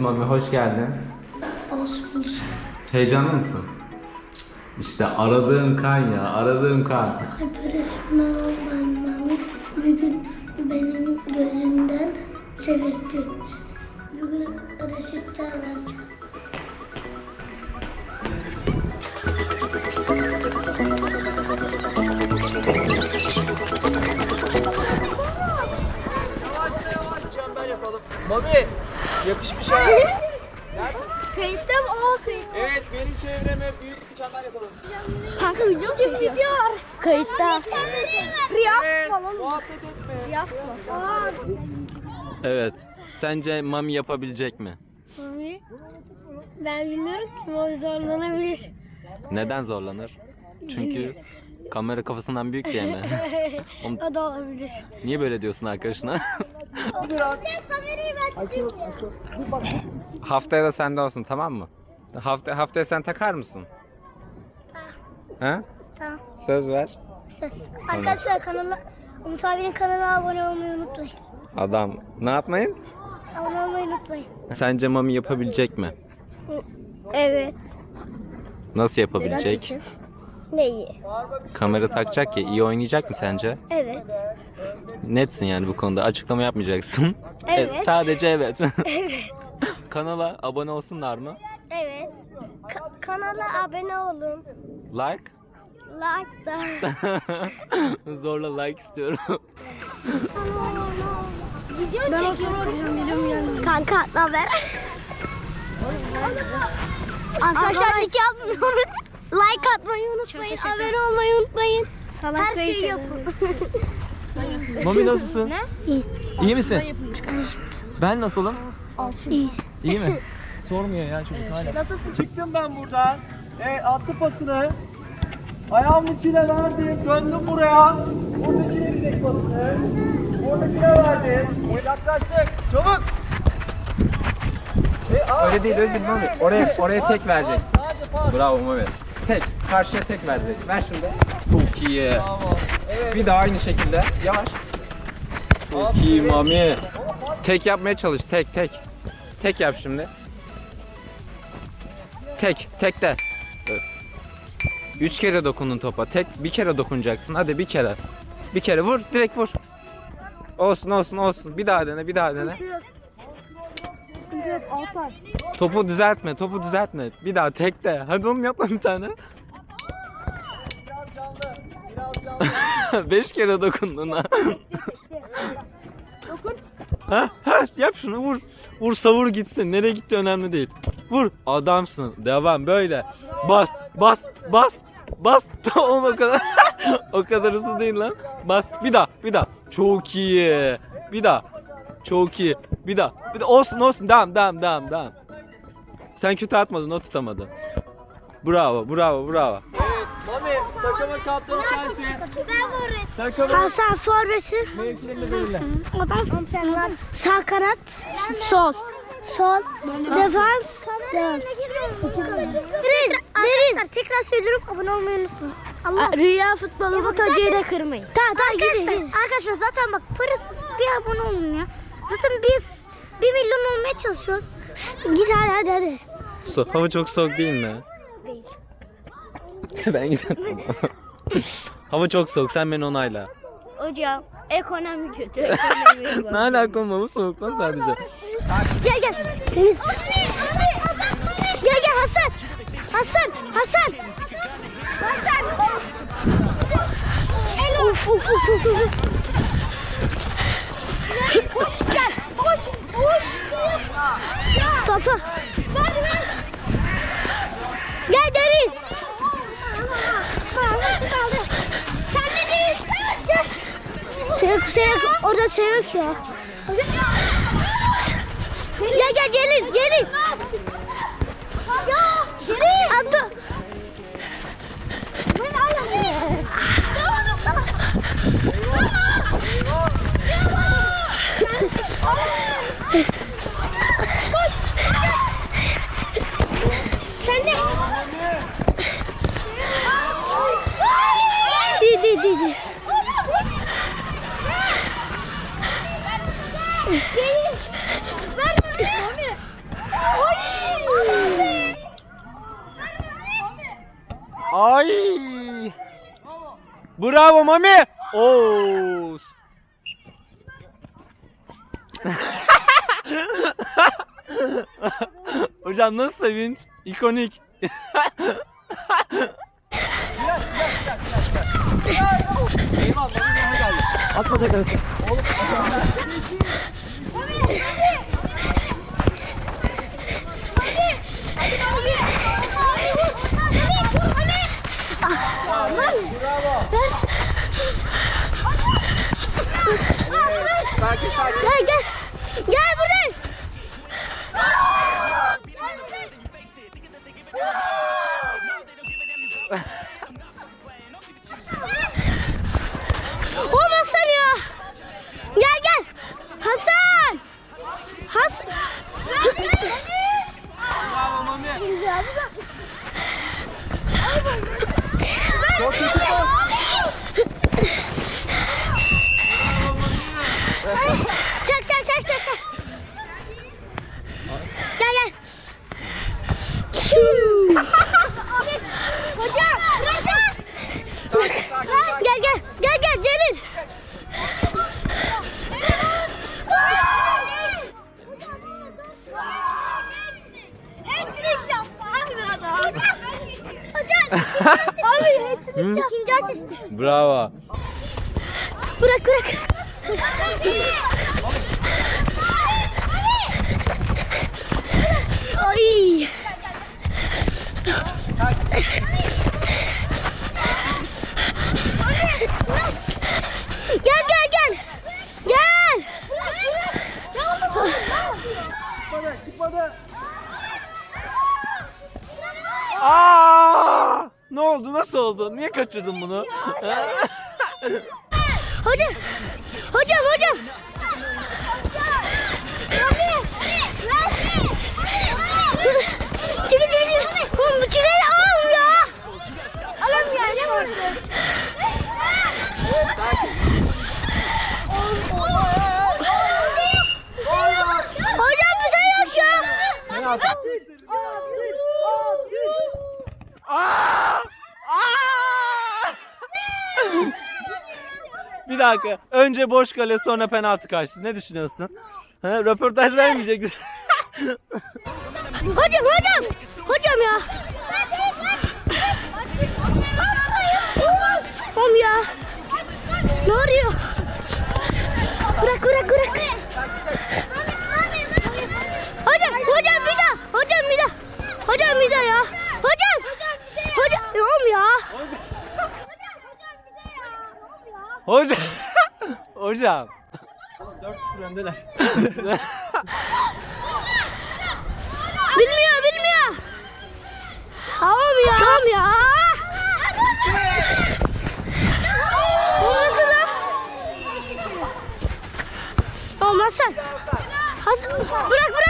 Evet Mami hoş geldin. Olsun olsun. Heyecanlı mısın? İşte aradığım kan ya, aradığım kan. Resme olan mami bugün benim gözümden seveceksiniz. Bugün resimler vereceğim. Çember yapalım. Mami yakışmış ha. Kayıtta mı? O kayıtta. Evet beni çevreme büyük bir çember yapalım. Kanka video çekiyor. Kayıtta. Riyak Evet falan. muhabbet etme. Riyak Aa, Evet. Sence Mami yapabilecek mi? Mami. Ben bilmiyorum ki o zorlanabilir. Neden zorlanır? Çünkü kamera kafasından büyük diye mi? Oğlum, o da olabilir. niye böyle diyorsun arkadaşına? Kamerayı ben Haftaya da sende olsun tamam mı? Hafta haftaya sen takar mısın? Ha? Tamam. Söz ver. Ses. Arkadaşlar kanala Umut abinin kanalına abone olmayı unutmayın. Adam ne yapmayın? Abone olmayı unutmayın. Sence Mami yapabilecek mi? Evet. Nasıl yapabilecek? Neyi? Kamera takacak ya iyi oynayacak mı sence? Evet. Netsin yani bu konuda açıklama yapmayacaksın. Evet. sadece evet. Evet. Kanala abone olsunlar mı? Evet. Ka- kanala abone olun. Like? Like da. Zorla like istiyorum. ben o sonra biliyorum yani. Kanka haber? Arkadaşlar like atmayı Like atmayı unutmayın. Abone olmayı unutmayın. Her şeyi yapın. Mami nasılsın? İyi. İyi misin? Ben nasılım? İyi. İyi mi? Sormuyor ya çocuk hala. Nasılsın? Çıktım ben buradan. E, attı pasını. Ayağımın içine verdim. Döndüm buraya. Oradakine bilek pasını. Oradakine verdim. Yaklaştık. Çabuk. E, aa, Öyle değil, öyle değil Mami. Oraya- oraya tek vereceksin. Bravo Mehmet. Tek. Karşıya tek verecek. Ver şunu da. Çok iyi. Evet. Bir daha aynı şekilde. Yavaş. Çok iyi Mami. Tek yapmaya çalış. Tek tek. Tek yap şimdi. Tek. Tek de. Evet. Üç kere dokundun topa. Tek bir kere dokunacaksın. Hadi bir kere. Bir kere vur. Direkt vur. Olsun olsun olsun. Bir daha dene bir daha dene. Topu düzeltme, topu düzeltme. Bir daha tek de. Hadi oğlum yapma bir tane. Beş kere dokundun ha. ha, ha, yap şunu vur. Vur savur gitsin. Nereye gitti önemli değil. Vur. Adamsın. Devam böyle. Bas, bas, bas, bas. O kadar. o kadar hızlı değil lan. Bas. Bir daha, bir daha. Çok iyi. Bir daha. Çok iyi. Bir daha. Bir daha. Olsun olsun. Devam, devam, devam, devam. Sen kötü atmadın, o tutamadı. Bravo, bravo, bravo. Evet. Mami takımın kaptanı sensin. Ben vururum. Takımın Hasan forveti. mevkilerini belirle. Sen. Sağ kanat. Sol. Sol. Defans. Defans. Derin. Derin. Tekrar söylüyorum abone olmayı unutmayın. Allah. Rüya futbolu bu hocayı da kırmayın. Tamam tamam arkadaşlar, gidin, Arkadaşlar zaten bak parasız bir abone olun ya. Zaten biz 1 milyon olmaya çalışıyoruz. Git hadi hadi hadi. So hava çok soğuk değil mi? ben gidiyorum. hava çok soğuk, sen beni onayla. Hocam ekonomi kötü. Ekonomi ne alaka bu soğuk lan sadece. Gel gel. Deniz. Gel gel Hasan. Hasan. Hasan. Hasan. Uf uf uf. Koş gel. Topu. Gel derin. Sen de. Gel. Sevk sevk orada sevk ya. Gel gel gelin gelin. Ya gelin. Abdü. Koş. Sen de. Di di di di. Ay. Bravo mami. Oo. Hocam nasıl sevinç? İkonik. Atma tekrar. Oğlum. Sakin sakin. Gel gel. Gel buradayım. Bravo. Bırak bırak. Ay. Gel gel gel. Gel. Çıkmadı çıkmadı. Aa! Ne oldu? Nasıl oldu? Niye kaçırdın bunu? Hocam. Hocam hocam. Çile çile. Oğlum bu çileyi al ya. Alamıyor ne var? Hocam bir şey yok şu an. Aa! Bir dakika. Önce boş kale sonra penaltı karşısı. Ne düşünüyorsun? Ha, röportaj vermeyecek. Hocam hocam. Hocam ya. Oğlum ya. Ne oluyor? Bırak bırak bırak. Hocam hocam bir daha. Hocam bir daha. Hocam bir daha ya. Hocam. Hocam. Ya Oğlum ya. Hocam. Hocam. 4-0 öndeler. Bilmiyor bilmiyor. Tamam ya. Tamam ya. Olmasın lan. Olmasın. Hasan. Bırak bırak bırak.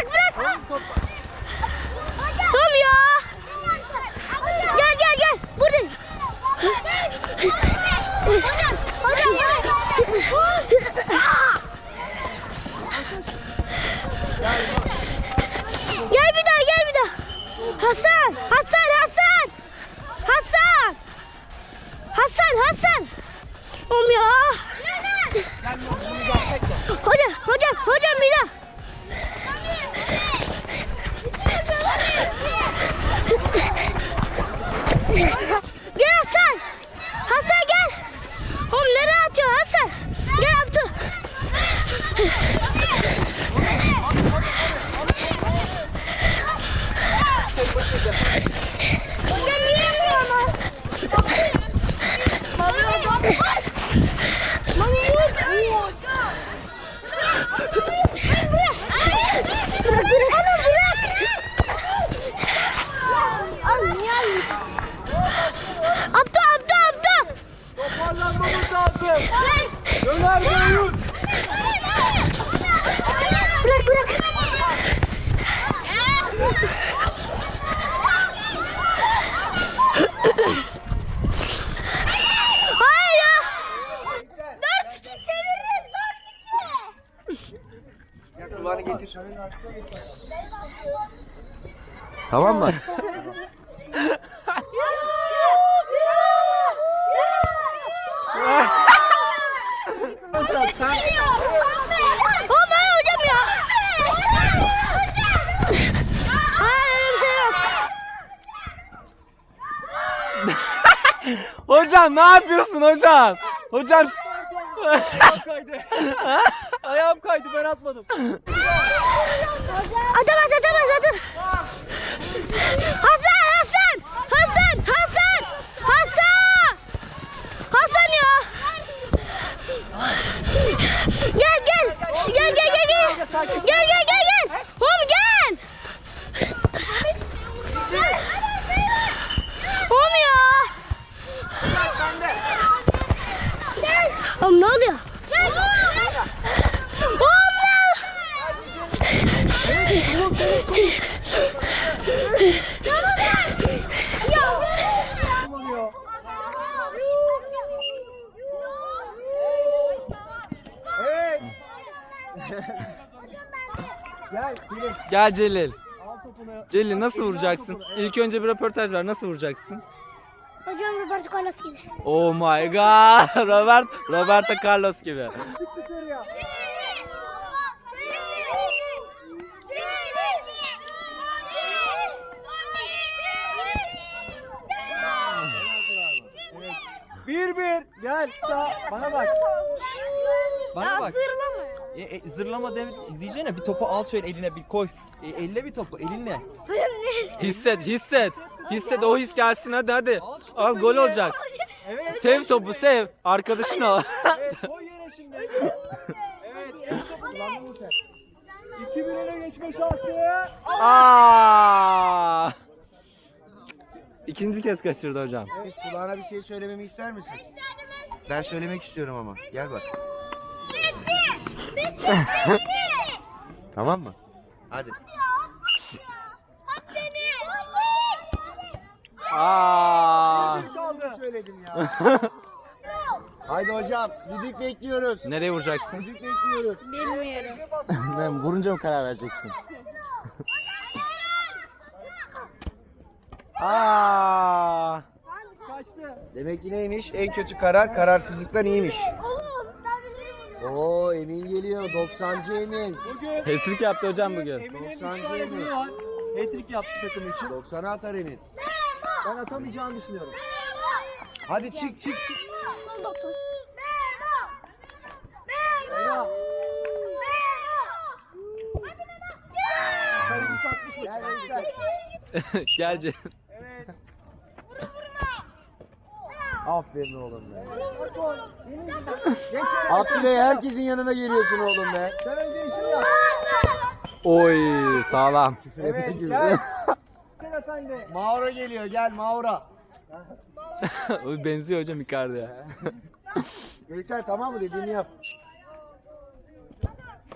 Bunları getir. Tamam mı? Sen... Olmaz hocam ya. Hayır bir şey yok. hocam ne yapıyorsun hocam? Hocam Ayağım kaydı. Ayağım kaydı ben atmadım. Atamaz atamaz atamaz. Hasan Hasan. Hasan Hasan. Hasan. Hasan ya. Gel gel. Gel gel gel gel. Gel gel gel gel. Oğlum gel. Oğlum ya. Oğlum ne oluyor? Kullanıyor. Evet. Gel Selim. Gel Celil. Celil nasıl vuracaksın? İlk önce bir röportaj ver. Nasıl vuracaksın? Hocam Roberto Carlos gibi. Oh my god. Robert Roberto Carlos gibi. Çık dışarıya. Bir bir. Gel. Sağ. Bana bak. Bana bak. E, e, zırlama de, diyeceğine bir topu al şöyle eline bir koy. E, elle bir topu elinle. Hisset, hisset. Hisset o his gelsin hadi hadi. Al şu Al topu gol eline. olacak. Evet. Sev topu sev. Arkadaşın al. Evet koy yere şimdi. Evet. el topu. Kullandın mı sen? 2 1 öne geçme şansı. Aa! İkinci kez kaçırdı hocam. Kulağına bir şey söylememi ister misin? Ben söylemek istiyorum ama. Gel bak. tamam mı? Hadi. Aa! Söyledim ya. Haydi hocam. Düdük bekliyoruz. Nereye vuracaksın? Düdük bekliyoruz. Ben vurunca mı karar vereceksin? Aa! Kaçtı. Demek ki neymiş? En kötü karar kararsızlıktan iyiymiş. Oo Emin geliyor. 90'cı Emin. Bugün Hat-trick yaptı hocam bugün. Emin'in 90 tane mi? golü var. Hat-trick yaptı takım için. 90'a atar Emin. Ben atamayacağını düşünüyorum. Hadi çık çık çık. Ela. Kaleci satmış mı? Gel. Gel Cem. Evet. Aferin oğlum be. Abdüley herkesin yanına geliyorsun oğlum be. Sen önce işini yap. Oy sağlam. Evet gel. Sen efendi. Mauro geliyor gel Mauro. O benziyor hocam Icardi'ye. Veysel tamam mı dediğini yap.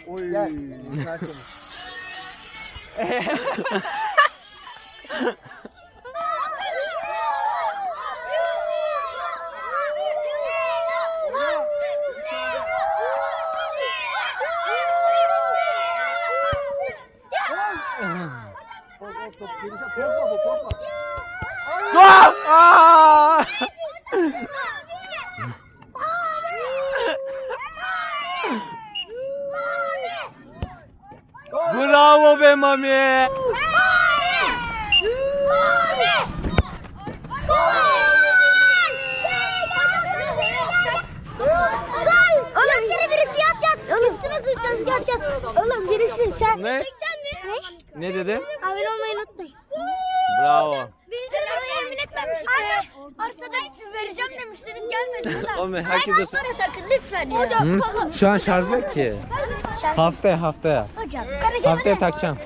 Oy. Gel. Seni. Hop. Gelişe korkma bu korkma. Gol! Aa! Bravo be Mami. Oğlum biri birisi yat yat. Üstüne sürteceğiz yat yat. Oğlum birisi sen. Ne? Ne? Dedi? Abone olmayı unutmayın. Bravo. Biz de sana yemin etmemiştik. Arsadan vereceğim demiştiniz gelmediniz. Oğlum herkese... Sonra takın lütfen ya. Hocam. Hı? Şu an şarj yok ki. Haftaya haftaya. Hocam. Haftaya takacağım.